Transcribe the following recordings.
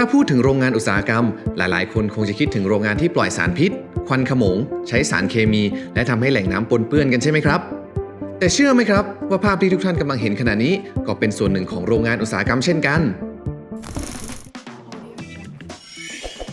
ถ้าพูดถึงโรงงานอุตสาหกรรม หลาย ๆ คนคงจะคิดถึงโรงงานที่ปล่อยสารพิษ ควันขโมง ใช้สารเคมี และทำให้แหล่งน้ำปนเปื้อนกันใช่ไหมครับ แต่เชื่อไหมครับ ว่าภาพที่ทุกท่านกำลังเห็นขณะนี้ ก็เป็นส่วนหนึ่งของโรงงานอุตสาหกรรมเช่นกัน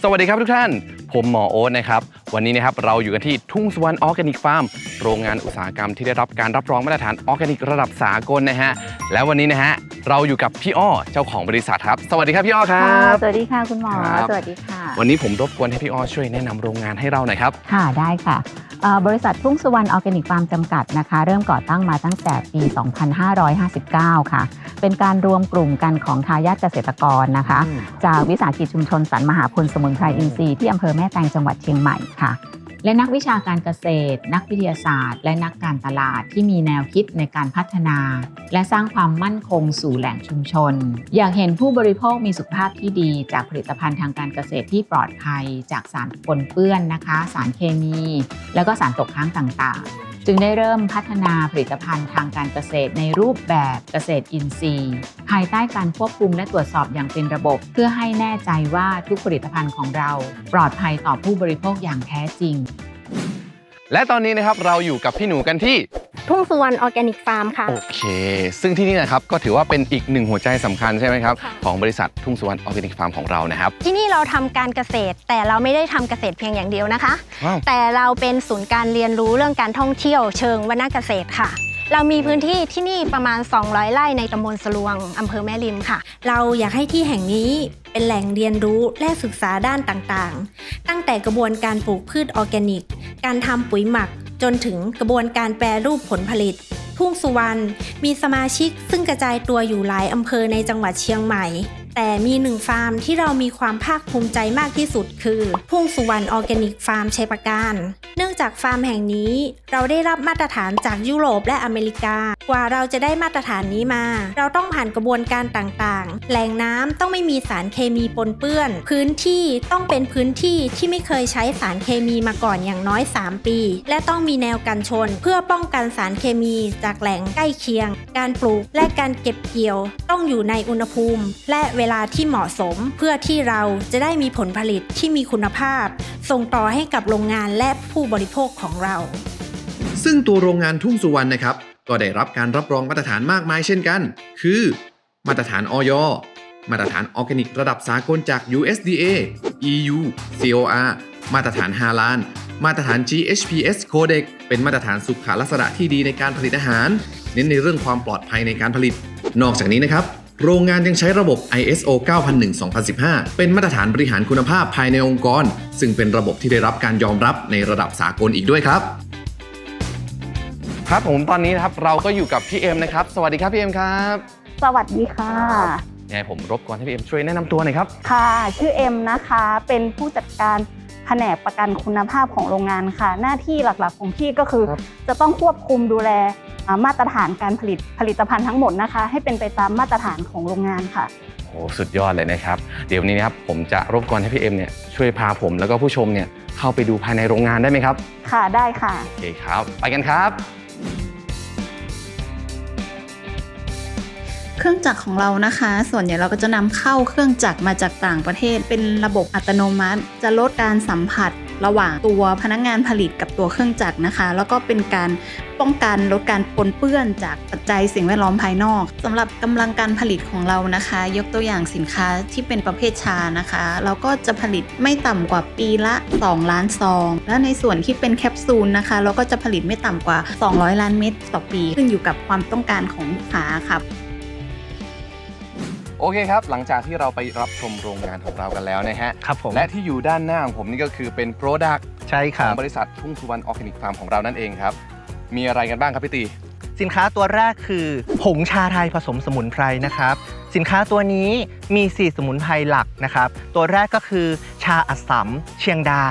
สวัสดีครับทุกท่าน ผมหมอโอ๊ตนะครับ วันนี้นะครับเราอยู่กันที่ทุ่งสวรรค์ออร์แกนิกฟาร์มโรงงานอุตสาหกรรมที่ได้รับการรับรองมาตรฐานออร์แกนิกระดับสากลนะฮะและวันนี้นะฮะ เราอยู่กับพี่อ้อเจ้าของบริษัทครับ สวัสดีครับพี่อ้อครัค่ะบ สวัสดีค่ะคุณหมอ ครับ สวัสดีค่ะ วันนี้ผมรบกวนให้พี่อ้อช่วยแนะนำโรงงานให้เราหน่อยครับ ค่ะได้ค่ะเอ่อบริษัททุ่งสุวรรณออร์แกนิกฟาร์มจำกัดนะคะ เริ่มก่อตั้งมาตั้งแต่ปี 2559 ค่ะ เป็นการรวมกลุ่มกันของทายาทเกษตรกรนะคะ จากวิสาหกิจชุมชนสรรมหาพลสมุนไพรอินทรีย์ที่อำเภอแม่แตงจังหวัดเชียงใหม่ค่ะ และนักวิชาการเกษตร นักวิทยาศาสตร์ และนักการตลาดที่มีแนวคิดในการพัฒนา และสร้างความมั่นคงสู่แหล่งชุมชน อยากเห็นผู้บริโภคมีสุขภาพที่ดีจากผลิตภัณฑ์ทางการเกษตรที่ปลอดภัย จากสารปนเปื้อนนะคะ สารเคมี แล้วก็สารตกค้างต่างๆ จึงได้เริ่มพัฒนาผลิตภัณฑ์ทางการเกษตรในรูปแบบเกษตรอินทรีย์ ภายใต้การควบคุมและตรวจสอบอย่างเป็นระบบ เพื่อให้แน่ใจว่าทุกผลิตภัณฑ์ของเรา ปลอดภัยต่อผู้บริโภคอย่างแท้จริง และตอนนี้นะครับเราอยู่กับพี่หนูกันที่ ทุ่งสุวรรณออร์แกนิกฟาร์มค่ะ โอเค ซึ่งที่นี่นะครับก็ถือว่าเป็นอีกหนึ่งหัวใจสำคัญใช่ไหมครับ ค่ะ ของบริษัททุ่งสวรรค์ออร์แกนิกฟาร์มของเรานะครับ ที่นี่เราทำการเกษตร แต่เราไม่ได้ทำเกษตรเพียงอย่างเดียวนะคะ ว้าว แต่เราเป็นศูนย์การเรียนรู้เรื่องการท่องเที่ยวเชิงวรรณเกษตรค่ะ เรามีพื้นที่ที่นี่ประมาณ 200 ไร่ในตำบลสลวงอำเภอแม่ริมค่ะ เราอยากให้ที่แห่งนี้เป็นแหล่งเรียนรู้และศึกษาด้านต่างๆ ตั้งแต่กระบวนการปลูกพืชออร์แกนิก การทำปุ๋ยหมัก จนถึงกระบวนการแปรรูปผลผลิต ทุ่งสุวรรณมีสมาชิกซึ่งกระจายตัวอยู่หลายอำเภอในจังหวัดเชียงใหม่ แต่มีหนึ่งฟาร์มที่เรามีความภาคภูมิใจมากที่สุดคือทุ่งสุวรรณออร์แกนิกฟาร์มชัยประการ เนื่องจากฟาร์มแห่งนี้เราได้รับมาตรฐานจากยุโรปและอเมริกา กว่าเราจะได้มาตรฐานนี้มา เราต้องผ่านกระบวนการต่างๆ แหล่งน้ำต้องไม่มีสารเคมีปนเปื้อน พื้นที่ต้องเป็นพื้นที่ที่ไม่เคยใช้สารเคมีมาก่อนอย่างน้อย 3 ปี และต้องมีแนวกันชน เพื่อป้องกันสารเคมีจากแหล่งใกล้เคียง การปลูกและการเก็บเกี่ยว ต้องอยู่ในอุณหภูมิ และเวลาที่เหมาะสมเพื่อที่เราจะได้มีผลผลิตที่มีคุณภาพ ส่งต่อให้กับโรงงานและผู้บริโภคของเรา ซึ่งตัวโรงงานทุ่งสุวรรณนะครับ ก็ได้รับการรับรองมาตรฐานมากมายเช่นกัน คือ มาตรฐานออยมาตรฐานออร์แกนิกระดับสากลจาก USDA EU COR มาตรฐานฮาลานมาตรฐาน GHPS Codex เป็นมาตรฐานสุขลักษณะที่ดีในการผลิตอาหาร เน้นในเรื่องความปลอดภัยในการผลิต นอกจากนี้นะครับ โรงงานยังใช้ระบบ ISO 9001-2015 เป็นมาตรฐานบริหารคุณภาพภายในองค์กร ซึ่งเป็นระบบที่ได้รับการยอมรับในระดับสากลอีกด้วยครับ ครับผมตอนนี้นะครับเราก็อยู่กับพี่เอ็มนะครับ สวัสดีครับพี่เอ็มครับสวัสดีค่ะ ยังไงผมรบกวนให้พี่เอ็มช่วยแนะนำตัวหน่อยครับ ค่ะ ชื่อเอ็มนะคะ เป็นผู้จัดการ แผนกประกันคุณภาพของโรงงานค่ะ หน้าที่หลักๆของพี่ก็คือครับจะต้องควบคุมดูแลอ่ามาตรฐานการผลิตผลิตภัณฑ์ทั้งหมดนะคะ ให้เป็นไปตามมาตรฐานของโรงงานค่ะโอ้สุดยอดเลยนะครับ เดี๋ยววนนี้นะครับผมจะรบกวนให้พี่เอ็มเนี่ยช่วยพาผมแล้วก็ผู้ชมเนี่ยเข้าไปดูภายในโรงงานได้ไหมครับ ค่ะได้ค่ะโอเคครับ ไปกันครับ เครื่องจักรของเรานะคะ ส่วนใหญ่เราก็จะนำเข้าเครื่องจักรมาจากต่างประเทศ เป็นระบบอัตโนมัติ จะลดการสัมผัสระหว่างตัวพนักงานผลิตกับตัวเครื่องจักรนะคะ แล้วก็เป็นการป้องกันลดการปนเปื้อนจากปัจจัยสิ่งแวดล้อมภายนอกสำหรับกำลังการผลิตของเรานะคะ ยกตัวอย่างสินค้าที่เป็นประเภทชานะคะ เราก็จะผลิตไม่ต่ำกว่าปีละ 2 ล้านซอง และในส่วนที่เป็นแคปซูลนะคะ เราก็จะผลิตไม่ต่ำกว่า 200 ล้านเม็ดต่อปี ขึ้นอยู่กับความต้องการของลูกค้าค่ะ โอเคครับ หลังจากที่เราไปรับชมโรงงานของเรากันแล้วนะฮะ ครับผมและที่อยู่ด้านหน้าของผมนี่ก็คือเป็น Product ใช่คขรัอบ งบริษัททุ่งสุวรรณออร์แกนิกฟาร์มของเรานั่นเองครับ มีอะไรกันบ้างครับพี่ตี สินค้าตัวแรกคือผงชาไทยผสมสมุนไพรนะครับ สินค้าตัวนี้มี 4 สมุนไพรหลักนะครับ ตัวแรกก็คือ ชาอัสสัม เชียงดา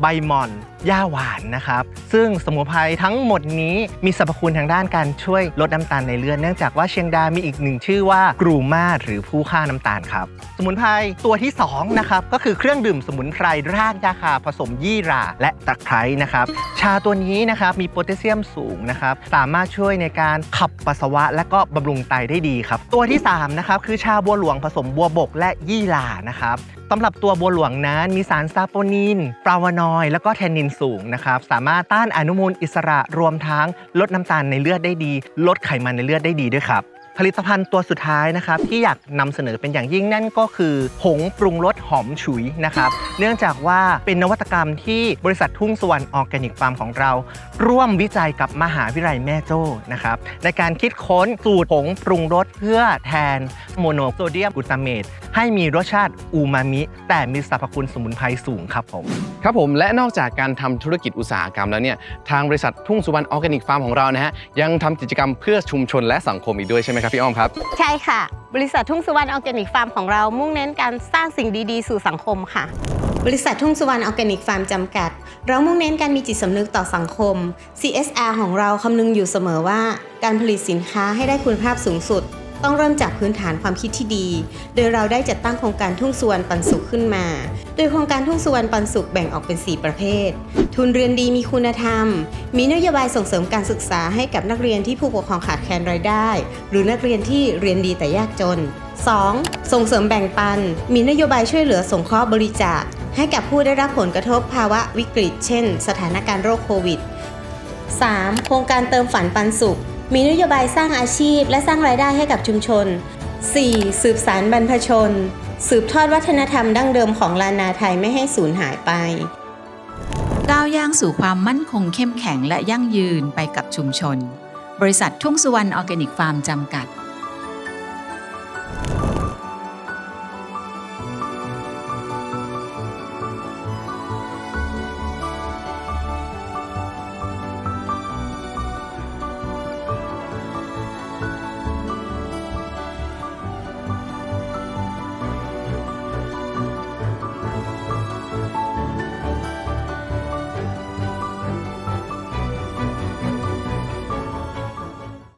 ใบหม่อนหญ้าหวานนะครับ ซึ่งสมุนไพรทั้งหมดนี้มีสรรพคุณทางด้านการช่วยลดน้ำตาลในเลือดเนื่องจากว่าเชียงดามีอีกหนึ่งชื่อว่ากรูมาหรือผู้ฆ่าน้ำตาลครับ สมุนไพรตัวที่สองนะครับก็คือเครื่องดื่มสมุนไพรรากยาคาผสมยี่หร่าและตะไคร้นะครับ ชาตัวนี้นะครับมีโพแทสเซียมสูงนะครับสามารถช่วยในการขับปัสสาวะ และก็บำรุงไตได้ดีครับ ตัวที่3นะครับคือชาบัวหลวงผสมบัวบกและยี่หร่านะครับสำหรับตัวบัวหลวงนั้นมีสารซาโปนินฟลาวานอยด์แล้วก็แทนนินสูงนะครับสามารถต้านอนุมูลอิสระรวมทั้งลดน้ำตาลในเลือดได้ดี ลดไขมันในเลือดได้ดีด้วยครับ ผลิตภัณฑ์ตัวสุดท้ายนะครับที่อยากนำเสนอเป็นอย่างยิ่งนั่นก็คือผงปรุงรสหอมฉุยนะครับ เนื่องจากว่าเป็นนวัตกรรมที่บริษัททุ่งสวรรค์ออร์แกนิกฟาร์มของเรา ร่วมวิจัยกับมหาวิทยาลัยแม่โจ้นะครับในการคิดค้นสูตรผงปรุงรสเพื่อแทนโมโนโซเดียมกลูตาเมตให้มีรสชาติอูมามิ แต่มีสรรพคุณสมุนไพรสูงครับผมครับผมและนอกจากการทำธุรกิจอุตสาหกรรมแล้วเนี่ยทางบริษัททุ่งสุวรรณออร์แกนิกฟาร์มของเรานะฮะยังทำกิจกรรมเพื่อชุมชนและสังคมอีกด้วยใช่ไหมครับพี่อ้อมครับ ใช่ค่ะ บริษัททุ่งสุวรรณออร์แกนิกฟาร์มของเรามุ่งเน้นการสร้างสิ่งดีๆ สู่สังคมค่ะ บริษัททุ่งสุวรรณออร์แกนิกฟาร์มจำกัด เรามุ่งเน้นการมีจิตสำนึกต่อสังคม CSR ของเราคำนึงอยู่เสมอว่า การผลิตสินค้าให้ได้คุณภาพสูงสุด ต้องเริ่มจากพื้นฐานความคิดที่ดี โดยเราได้จัดตั้งโครงการทุ่งสุวรรณปันสุขขึ้นมา โดยโครงการทุ่งสุวรรณปันสุขแบ่งออกเป็น 4 ประเภท ทุนเรียนดีมีคุณธรรม มีนโยบายส่งเสริมการศึกษาให้กับนักเรียนที่ผู้ปกครองขาดแคลนรายได้ หรือนักเรียนที่เรียนดีแต่ยากจน 2. ส่งเสริมแบ่งปัน มีนโยบายช่วยเหลือสงเคราะห์บริจาค ให้กับผู้ได้รับผลกระทบภาวะวิกฤต เช่น สถานการณ์โรคโควิด 3. โครงการเติมฝันปันสุข มีนโยบายสร้างอาชีพและสร้างรายได้ให้กับชุมชน 4. สืบสารบรรพชน สืบทอดวัฒนธรรมดั้งเดิมของลานาไทยไม่ให้สูญหายไป ก้าวย่างสู่ความมั่นคงเข้มแข็งและยั่งยืนไปกับชุมชน บริษัททุ่งสุวรรณออร์แกนิกฟาร์มจำกัด